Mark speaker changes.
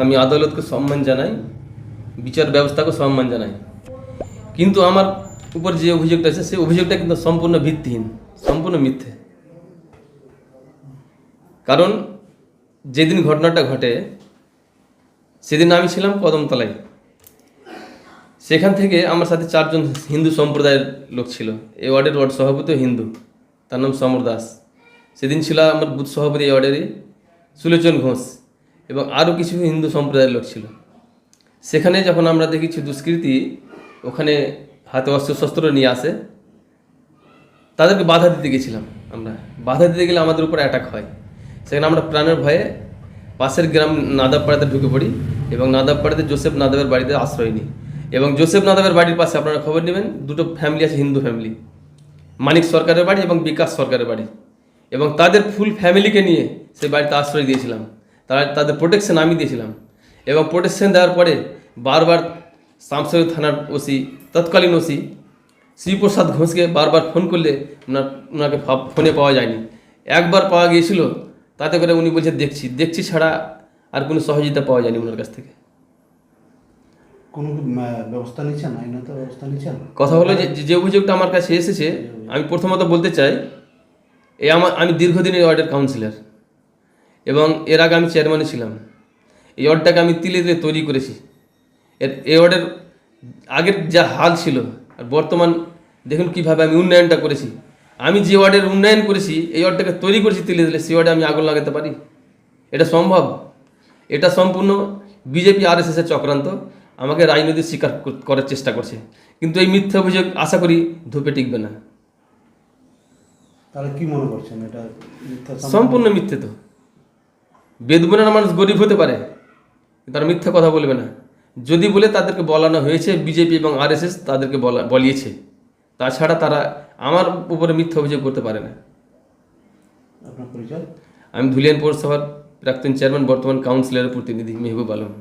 Speaker 1: আমি আদালতকে সম্মান জানাই, বিচার ব্যবস্থাকে সম্মান জানাই। কিন্তু আমার উপর যে অভিযোগটা আছে, সেই অভিযোগটা কিন্তু সম্পূর্ণ ভিত্তিহীন, সম্পূর্ণ মিথ্যে। কারণ যেদিন ঘটনাটা ঘটে, সেদিন আমি ছিলাম কদমতলায়। সেখান থেকে আমার সাথে চারজন হিন্দু সম্প্রদায়ের লোক ছিল। এ ওয়ার্ডের ওয়ার্ড সভাপতি হিন্দু। তার নাম সমর দাস। সেদিন ছিল আমার বুথ সভাপতি ওয়ার্ডেরই সুলোচন ঘোষ এবং আরও কিছু হিন্দু সম্প্রদায়ের লোক ছিল। সেখানে যখন আমরা দেখেছি দুষ্কৃতী ওখানে হাতে অস্ত্র শস্ত্র নিয়ে আসে, তাদেরকে বাধা দিতে গেছিলাম আমরা। বাধা দিতে গেলে আমাদের উপর অ্যাটাক হয়। সেখানে আমরা প্রাণের ভয়ে পাশের গ্রাম নাদাবপাড়াতে ঢুকে পড়ি এবং নাদাবপাড়াতে জোসেফ নাদাবের বাড়িতে আশ্রয় নিই। এবং জোসেফ নাদাবের বাড়ির পাশে আপনারা খবর নেবেন, দুটো ফ্যামিলি আছে, হিন্দু ফ্যামিলি মানিক সরকারের বাড়ি এবং বিকাশ সরকারের বাড়ি। এবং তাদের ফুল ফ্যামিলিকে নিয়ে সে বাড়িতে আশ্রয় দিয়েছিলাম। তারা তাদের প্রোটেকশন আমি দিয়েছিলাম। এবং প্রোটেকশন দেওয়ার পরে বারবার শামসাই থানার ওসি তৎকালীন ওসি শ্রীপ্রসাদ ঘোষকে বারবার ফোন করলে ওনার ওনাকে ফোনে পাওয়া যায়নি। একবার পাওয়া গিয়েছিল তাতে করে উনি বলছে দেখছি দেখছি ছাড়া আর কোনো সহযোগিতা পাওয়া যায়নি ওনার কাছ থেকে।
Speaker 2: কোনো ব্যবস্থা নিচ্ছেন? আইনত ব্যবস্থা নিচ্ছেন?
Speaker 1: কথা হলো যে যে অভিযোগটা আমার কাছে এসেছে আমি প্রথমত বলতে চাই এই আমার, আমি দীর্ঘদিনের ওয়ার্ডের কাউন্সিলর এবং এর আগে আমি চেয়ারম্যানও ছিলাম। এই ওয়ার্ডটাকে আমি তিলে তিলে তৈরি করেছি। এর, এই ওয়ার্ডের আগের যা হাল ছিল, আর বর্তমান দেখুন কীভাবে আমি উন্নয়নটা করেছি। আমি যে ওয়ার্ডের উন্নয়ন করেছি, এই ওয়ার্ডটাকে তৈরি করেছি তিলে তিলে সেই ওয়ার্ডে আমি আগুন লাগাতে পারি। এটা সম্ভব? এটা সম্পূর্ণ বিজেপি আর এস চক্রান্ত। আমাকে রাজনৈতিক স্বীকার করার চেষ্টা করছে। কিন্তু এই মিথ্যা অভিযোগ আশা করি ধূপে টিকবে না।
Speaker 2: কি মনে করছেন? এটা
Speaker 1: সম্পূর্ণ মিথ্যে তো। বেদবনের মানুষ গরিব হতে পারে তারা মিথ্যা কথা বলবে না। যদি বলে তাদেরকে বলানো হয়েছে বিজেপি এবং আরএসএস তাদেরকে বলা বলিয়েছে তাছাড়া তারা আমার উপরে মিথ্যা অভিযোগ করতে পারে না।
Speaker 2: আপনার পরিচয়?
Speaker 1: আমি ধুলিয়ান পৌরসভার প্রাক্তন চেয়ারম্যান বর্তমান কাউন্সিলরের প্রতিনিধি মেহবুব আলম।